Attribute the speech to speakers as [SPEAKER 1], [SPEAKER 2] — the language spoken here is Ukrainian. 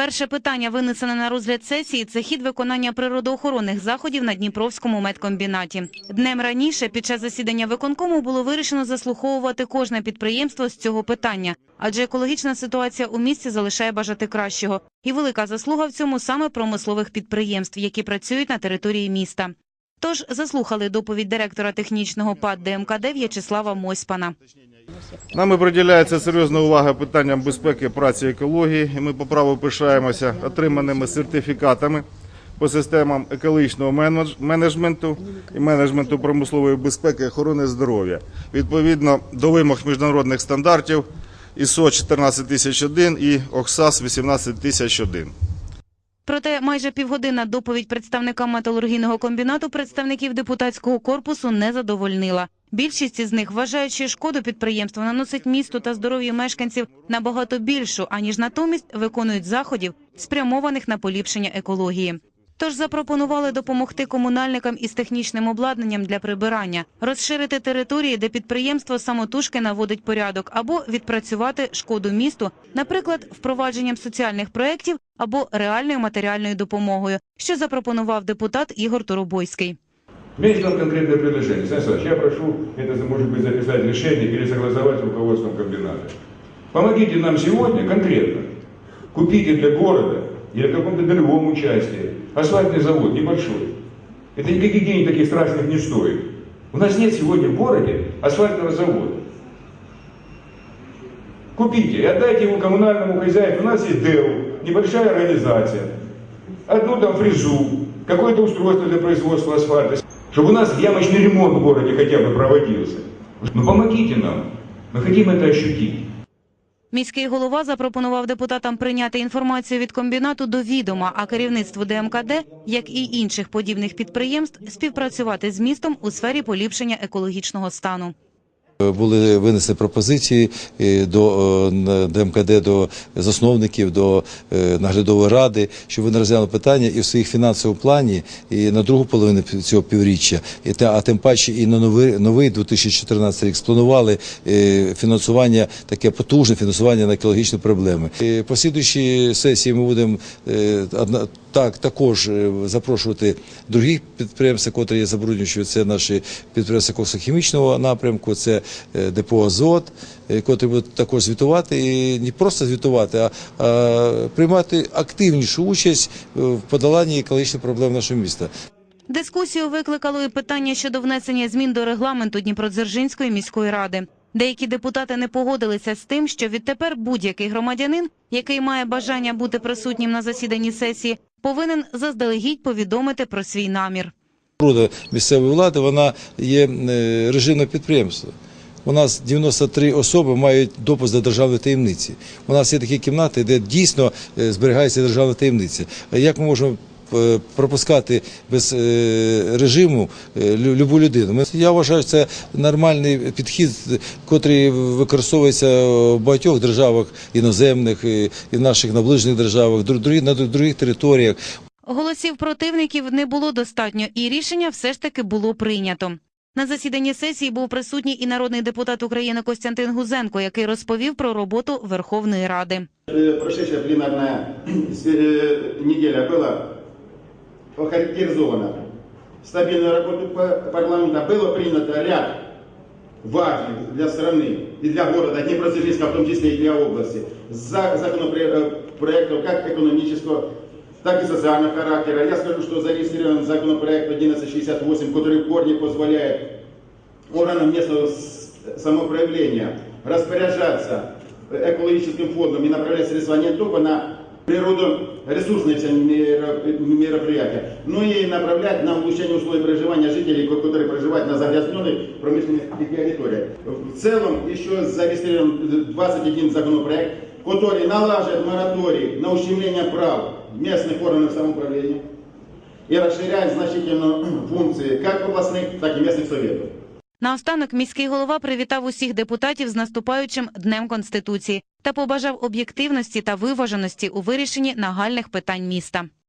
[SPEAKER 1] Перше питання, винесене на розгляд сесії, це хід виконання природоохоронних заходів на Дніпровському медкомбінаті. Днем раніше, під час засідання виконкому, було вирішено заслуховувати кожне підприємство з цього питання, адже екологічна ситуація у місті залишає бажати кращого. І велика заслуга в цьому саме промислових підприємств, які працюють на території міста. Тож заслухали доповідь директора технічного ПАД ДМКД В'ячеслава Мосьпана.
[SPEAKER 2] Нами приділяється серйозна увага питанням безпеки праці екології, і ми по праву пишаємося отриманими сертифікатами по системам екологічного менеджменту і менеджменту промислової безпеки охорони здоров'я відповідно до вимог міжнародних стандартів ISO 14001 і ОКСАС 18001.
[SPEAKER 1] Проте майже півгодинна доповідь представника металургійного комбінату представників депутатського корпусу не задовольнила. Більшість із них вважають, що шкоду підприємство наносить місту та здоров'ю мешканців набагато більшу, аніж натомість виконують заходів, спрямованих на поліпшення екології. Тож запропонували допомогти комунальникам із технічним обладнанням для прибирання, розширити території, де підприємство самотужки наводить порядок, або відпрацювати шкоду місту, наприклад, впровадженням соціальних проєктів або реальною матеріальною допомогою, що запропонував депутат Ігор Торобойський.
[SPEAKER 3] К вам конкретное предложение. Станислав я прошу это, может быть, записать решение или согласовать с руководством комбината. Помогите нам сегодня конкретно. Купите для города или в каком-то долевом участии асфальтный завод небольшой. Это никаких денег таких страшных не стоит. У нас нет сегодня в городе асфальтного завода. Купите и отдайте его коммунальному хозяйству. У нас есть ДЭУ, небольшая организация. Одну там фрезу, какое-то устройство для производства асфальта. Чтобы у нас ямочный ремонт в городе хотя бы проводился. Ну помогите нам. Мы хотим это ощутить.
[SPEAKER 1] Міський голова запропонував депутатам прийняти інформацію від комбінату до відома, а керівництву ДМКД, як і інших подібних підприємств, співпрацювати з містом у сфері поліпшення екологічного стану.
[SPEAKER 4] Були винесені пропозиції е, до е, ДМКД, до засновників, до е, наглядової ради, щоб вони розглянули питання і в своїх фінансовому плані, і на другу половину цього півріччя, і те, а тим паче і на новий новий 2014 рік спланували фінансування, таке потужне фінансування на екологічні проблеми. І По слідуючій сесії ми будемо так також запрошувати других підприємств, котрі є забруднюючі. Це наші підприємства коксохімічного напрямку, це депо Азот, е, котрі будуть також звітувати і не просто звітувати, а, а приймати активнішу участь е, в подоланні екологічних проблем нашого міста.
[SPEAKER 1] Дискусію викликало і питання щодо внесення змін до регламенту Дніпродзержинської міської ради. Деякі депутати не погодилися з тим, що відтепер будь-який громадянин, який має бажання бути присутнім на засіданні сесії, повинен заздалегідь повідомити про свій намір.
[SPEAKER 4] Природа місцевої влади вона є е, режимне підприємство. У нас 93 особи мають допуск до державної таємниці. У нас є такі кімнати, де дійсно е, зберігається державна таємниця. Як ми можемо е, пропускати без е, режиму любу людину? Я вважаю, це нормальний підхід, котрий використовується в багатьох державах іноземних, і в наших наближених державах, на других територіях.
[SPEAKER 1] Голосів противників не було достатньо, і рішення все ж таки було прийнято. На засіданні сесії був присутній і народний депутат України Костянтин Гузенко, який розповів про роботу Верховної Ради.
[SPEAKER 5] Э, Прошедшая пленарная э, неделя была охарактеризована стабильной работой па- парламента. Было принято ряд важных для страны и для города Днепродзержинска, в том числе и для области, за- законопроектов как экономического, Так и социального характера. Я скажу, что зарегистрирован законопроект 1168, который в корне позволяет органам местного самоуправления распоряжаться экологическим фондом и направлять средства не только на природоресурсные все меро- мероприятия, но и направлять на улучшение условий проживания жителей, ко- которые проживают на загрязненной промышленной территории. В целом еще зарегистрирован 21 законопроект, который налаживает мораторий на ущемление прав местных органов самоуправления и расширяет значительно функции как областных, так и местных советов.
[SPEAKER 1] Наостанок міський голова привітав усіх депутатів з наступаючим Днем Конституції та побажав об'єктивності та виваженості у вирішенні нагальних питань міста.